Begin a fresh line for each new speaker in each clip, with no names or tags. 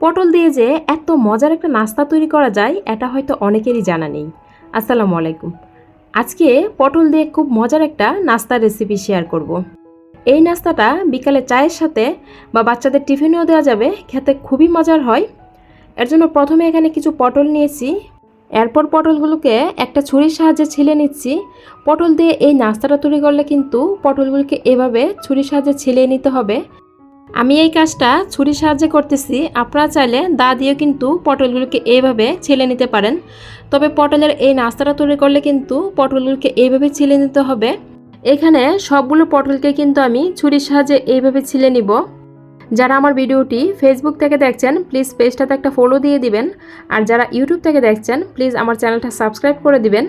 পটল দিয়ে যে এত মজার একটা নাস্তা তৈরি করা যায়, এটা হয়তো অনেকেরই জানা নেই। আসসালামু আলাইকুম। আজকে পটল দিয়ে খুব মজার একটা নাস্তার রেসিপি শেয়ার করব। এই নাস্তাটা বিকালে চায়ের সাথে বা বাচ্চাদের টিফিনেও দেওয়া যাবে, খেতে খুবই মজার হয়। এর জন্য প্রথমে এখানে কিছু পটল নিয়েছি। এরপর পটলগুলোকে একটা ছুরির সাহায্যে ছিলে নিচ্ছি। পটল দিয়ে এই নাস্তাটা তৈরি করলে কিন্তু পটলগুলোকে এভাবে ছুরির সাহায্যে ছিলে নিতে হবে। আমি এই কাজটা ছুরির সাহায্যে করতেছি। আপনারা চাইলে দা দিয়েও কিন্তু পটলগুলোকে এইভাবে ছেলে নিতে পারেন। তবে পটলের এই নাস্তাটা তৈরি করলে কিন্তু পটলগুলোকে এইভাবে ছিলে নিতে হবে। এখানে সবগুলো পটলকে কিন্তু আমি ছুরির সাহায্যে এইভাবে ছিলে নিব। যারা আমার ভিডিওটি ফেসবুক থেকে দেখছেন প্লিজ পেজটাতে একটা ফলো দিয়ে দিবেন। আর যারা ইউটিউব থেকে দেখছেন প্লিজ আমার চ্যানেলটা সাবস্ক্রাইব করে দিবেন।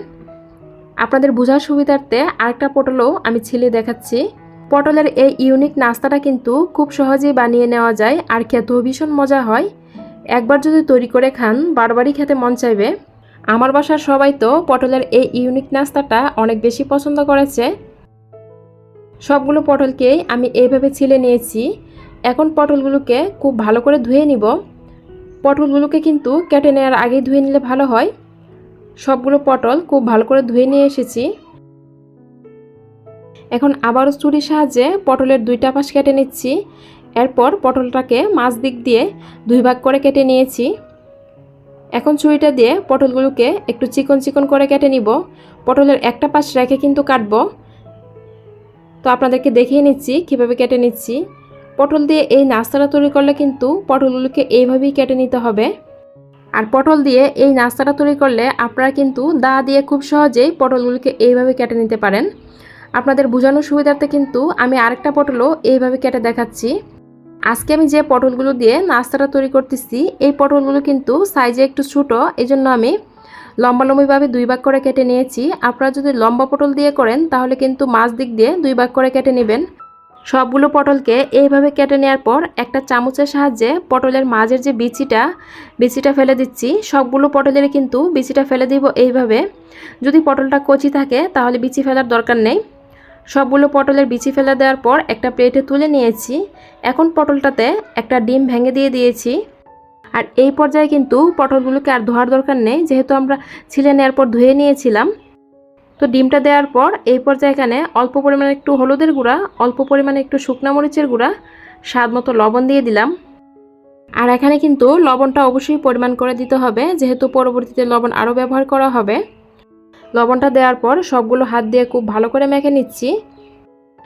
আপনাদের বোঝার সুবিধার্থে আরেকটা পটলও আমি ছিলে দেখাচ্ছি। পটলের এই ইউনিক নাস্তাটা কিন্তু খুব সহজেই বানিয়ে নেওয়া যায় আর খেতেও ভীষণ মজা হয়। একবার যদি তৈরি করে খান, বারবারই খেতে মন চাইবে। আমার বাসার সবাই তো পটলের এই ইউনিক নাস্তাটা অনেক বেশি পছন্দ করেছে। সবগুলো পটলকেই আমি এইভাবে ছিলে নিয়েছি। এখন পটলগুলোকে খুব ভালো করে ধুয়ে নিব। পটলগুলোকে কিন্তু কেটে নেওয়ার আগেই ধুয়ে নিলে ভালো হয়। সবগুলো পটল খুব ভালো করে ধুয়ে নিয়ে এসেছি। এখন আবারও চুরির সাহায্যে পটলের দুইটা পাশ কেটে নিচ্ছি। এরপর পটলটাকে মাছ দিক দিয়ে দুই ভাগ করে কেটে নিয়েছি। এখন ছুরিটা দিয়ে পটলগুলোকে একটু চিকন চিকন করে কেটে নিব। পটলের একটা পাশ রেখে কিন্তু কাটবো। তো আপনাদেরকে দেখিয়ে নিচ্ছি, কীভাবে কেটে নিচ্ছি। পটল দিয়ে এই নাস্তাটা তৈরি করলে কিন্তু পটলগুলোকে এইভাবেই কেটে নিতে হবে। আর পটল দিয়ে এই নাস্তাটা তৈরি করলে আপনারা কিন্তু দা দিয়ে খুব সহজেই পটলগুলোকে এইভাবে কেটে নিতে পারেন। আপনাদের বোঝানোর সুবিধার্থে কিন্তু আমি আরেকটা পটলও এইভাবে কেটে দেখাচ্ছি। আজকে আমি যে পটলগুলো দিয়ে নাস্তাটা তৈরি করতেছি, এই পটলগুলো কিন্তু সাইজে একটু ছোটো এই জন্য আমি লম্বা লম্বিভাবে দুই ভাগ করে কেটে নিয়েছি। আপনারা যদি লম্বা পটল দিয়ে করেন, তাহলে কিন্তু মাছ দিক দিয়ে দুই ভাগ করে কেটে নেবেন। সবগুলো পটলকে এইভাবে কেটে নেওয়ার পর একটা চামচের সাহায্যে পটলের মাঝের যে বিচিটা বিচিটা ফেলে দিচ্ছি। সবগুলো পটলের কিন্তু বিচিটা ফেলে দিব এইভাবে। যদি পটলটা কচি থাকে, তাহলে বিচি ফেলার দরকার নেই। সবগুলো পটলের বিচি ফেলে দেওয়ার পর একটা প্লেটে তুলে নিয়েছি। এখন পটলটাতে একটা ডিম ভেঙে দিয়ে দিয়েছি। আর এই পর্যায়ে কিন্তু পটলগুলোকে আর ধোয়ার দরকার নেই, যেহেতু আমরা ছিলে নেওয়ার পর ধুয়ে নিয়েছিলাম। তো ডিমটা দেওয়ার পর এই পর্যায়ে এখানে অল্প পরিমাণে একটু হলুদের গুঁড়া, অল্প পরিমাণে একটু শুকনা মরিচের গুঁড়া, স্বাদ মতো লবণ দিয়ে দিলাম। আর এখানে কিন্তু লবণটা অবশ্যই পরিমাণ করে দিতে হবে, যেহেতু পরবর্তীতে লবণ আরও ব্যবহার করা হবে। লবণটা দেওয়ার পর সবগুলো হাত দিয়ে খুব ভালো করে মেখে নিচ্ছি।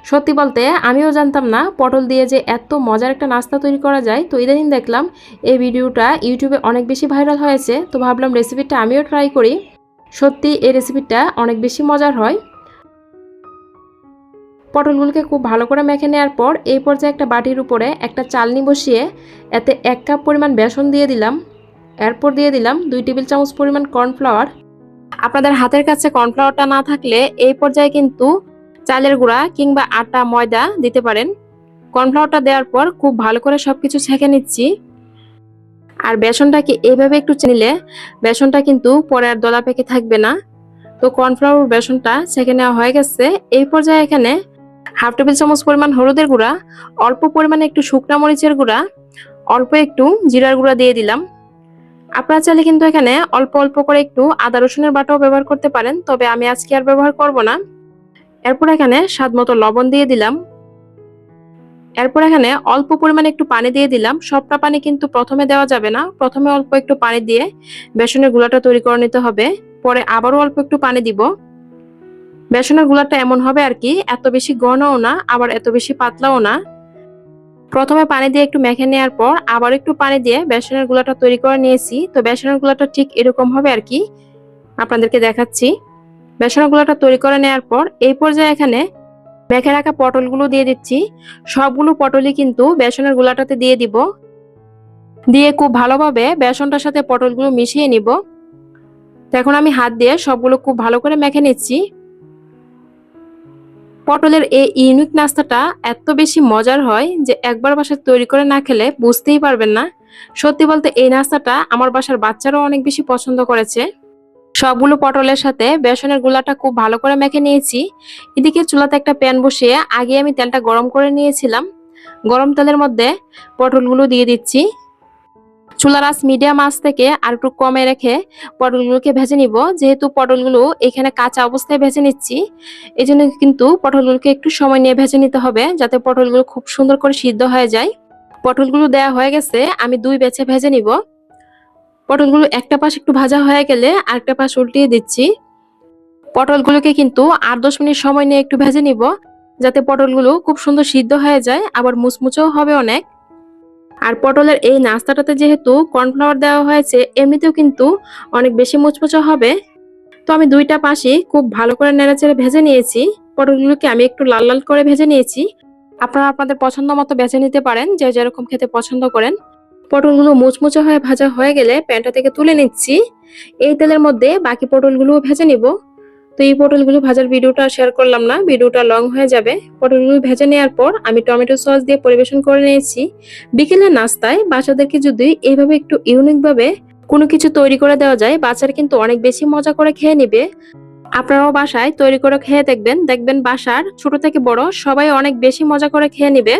সত্যি বলতে আমিও জানতাম না পটল দিয়ে যে এত মজার একটা নাস্তা তৈরি করা যায়। তো ইদানিং দেখলাম এই ভিডিওটা ইউটিউবে অনেক বেশি ভাইরাল হয়েছে। তো ভাবলাম রেসিপিটা আমিও ট্রাই করি। সত্যি এই রেসিপিটা অনেক বেশি মজার হয়। পটলগুলোকে খুব ভালো করে মেখে নেওয়ার পর এই পর্যায়ে একটা বাটির উপরে একটা চালনি বসিয়ে এতে এক কাপ পরিমাণ বেসন দিয়ে দিলাম। এরপর দিয়ে দিলাম দুই টেবিল চামচ পরিমাণ কর্নফ্লাওয়ার। আপনাদের হাতের কাছে কর্নফ্লাওয়ারটা না থাকলে এই পর্যায়ে কিন্তু চালের গুঁড়া কিংবা আটা, ময়দা দিতে পারেন। কর্নফ্লাওয়ারটা দেওয়ার পর খুব ভালো করে সব কিছু ছেঁকে নিচ্ছি। আর বেসনটাকে এইভাবে একটু নিলে বেসনটা কিন্তু পরে আর দলা পেকে থাকবে না। তো কর্নফ্লাওয়ার বেসনটা ছেঁকে নেওয়া হয়ে গেছে। এই পর্যায়ে এখানে হাফ টেবিল চামচ পরিমাণ হলুদের গুঁড়া, অল্প পরিমাণে একটু শুকনা মরিচের গুঁড়া, অল্প একটু জিরার গুঁড়া দিয়ে দিলাম। আপনারা চাইলে কিন্তু এখানে অল্প অল্প করে একটু আদা রসুনের বাটাও ব্যবহার করতে পারেন, তবে আমি আজকে আর ব্যবহার করব না। এরপর এখানে স্বাদ মতো লবণ দিয়ে দিলাম। এরপর এখানে অল্প পরিমাণে একটু পানি দিয়ে দিলাম। সবটা পানি কিন্তু প্রথমে দেওয়া যাবে না। প্রথমে অল্প একটু পানি দিয়ে বেসনের গুলাটা তৈরি করে নিতে হবে। পরে আবারও অল্প একটু পানি দিব। বেসনের গুলাটা এমন হবে আর কি, এত বেশি ঘনও না, আবার এত বেশি পাতলাও না। প্রথমে পানি দিয়ে একটু মেখে নেওয়ার পর আবার একটু পানি দিয়ে বেসনের গুলাটা তৈরি করে নিয়েছি। তো বেসনের গুলাটা ঠিক এরকম হবে আর কি। আপনাদেরকে দেখাচ্ছি। বেসনের গুলাটা তৈরি করে নেওয়ার পর এই পর্যায়ে এখানে মেখে রাখা পটলগুলো দিয়ে দিচ্ছি। সবগুলো পটলই কিন্তু বেসনের গুলাটাতে দিয়ে দিব। দিয়ে খুব ভালোভাবে বেসনটার সাথে পটলগুলো মিশিয়ে নিব। এখন আমি হাত দিয়ে সবগুলো খুব ভালো করে মেখে নিচ্ছি। পটলের এই ইউনিক নাস্তাটা এত বেশি মজার হয় যে একবার বাসায় তৈরি করে না খেলে বুঝতেই পারবেন না। সত্যি বলতে এই নাস্তাটা আমার বাসার বাচ্চারাও অনেক বেশি পছন্দ করেছে। সবগুলো পটলের সাথে বেসনের গুলাটা খুব ভালো করে মেখে নিয়েছি। এদিকে চুলাতে একটা প্যান বসিয়ে আগে আমি তেলটা গরম করে নিয়েছিলাম। গরম তেলের মধ্যে পটলগুলো দিয়ে দিচ্ছি। চুলার আঁচ মিডিয়াম আঁচ থেকে আর একটু কমে রেখে পটলগুলোকে ভেজে নিব। যেহেতু পটলগুলো এখানে কাঁচা অবস্থায় ভেজে নিচ্ছি এই জন্য কিন্তু পটলগুলোকে একটু সময় নিয়ে ভেজে নিতে হবে যাতে পটলগুলো খুব সুন্দর করে সিদ্ধ হয়ে যায়। পটলগুলো দেওয়া হয়ে গেছে, আমি দুই বেছে ভেজে নিব। পটলগুলো একটা পাশ একটু ভাজা হয়ে গেলে আরেকটা পাশ উল্টিয়ে দিচ্ছি। পটলগুলোকে কিন্তু আট দশ মিনিট সময় নিয়ে একটু ভেজে নিব, যাতে পটলগুলো খুব সুন্দর সিদ্ধ হয়ে যায়, আবার মুচমুচেও হবে অনেক। আর পটলের এই নাস্তাটাতে যেহেতু কর্নফ্লাওয়ার দেওয়া হয়েছে, এমনিতেও কিন্তু অনেক বেশি মুচমুচে হবে। তো আমি দুইটা পাশই খুব ভালো করে নেড়েচেড়ে ভেজে নিয়েছি। পটলগুলোকে আমি একটু লাল লাল করে ভেজে নিয়েছি। আপনারা আপনাদের পছন্দ মতো বেছে নিতে পারেন, যে যেরকম খেতে পছন্দ করেন। পটলগুলো মুচমুচে হয়ে ভাজা হয়ে গেলে প্যানটা থেকে তুলে নিচ্ছি। এই তেলের মধ্যে বাকি পটলগুলো ভেজে নিব। তো এই পটলগুলো ভাজার ভিডিওটা শেয়ার করলাম না, ভিডিওটা লং হয়ে যাবে। পটলগুলো ভেজে নেওয়ার পর আমি টমেটো সস দিয়ে পরিবেশন করে নিয়েছি। বিকেলের নাস্তায় বাচ্চাদেরকে যদি এইভাবে একটু ইউনিক ভাবে কোনো কিছু তৈরি করে দেওয়া যায়, বাচ্চারা কিন্তু অনেক বেশি মজা করে খেয়ে নেবে। আপনারাও বাসায় তৈরি করে খেয়ে দেখবেন। দেখবেন বাসার ছোট থেকে বড় সবাই অনেক বেশি মজা করে খেয়ে নেবে।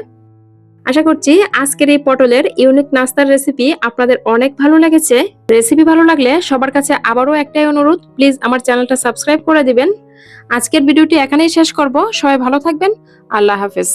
আশা করছি আজকের এই পটলের ইউনিক নাস্তার রেসিপি আপনাদের অনেক ভালো লেগেছে। রেসিপি ভালো লাগলে সবার কাছে আবারও একটাই অনুরোধ প্লিজ আমার চ্যানেলটা সাবস্ক্রাইব করে দিবেন। আজকের ভিডিওটি এখানেই শেষ করব। সবাই ভালো থাকবেন। আল্লাহ হাফেজ।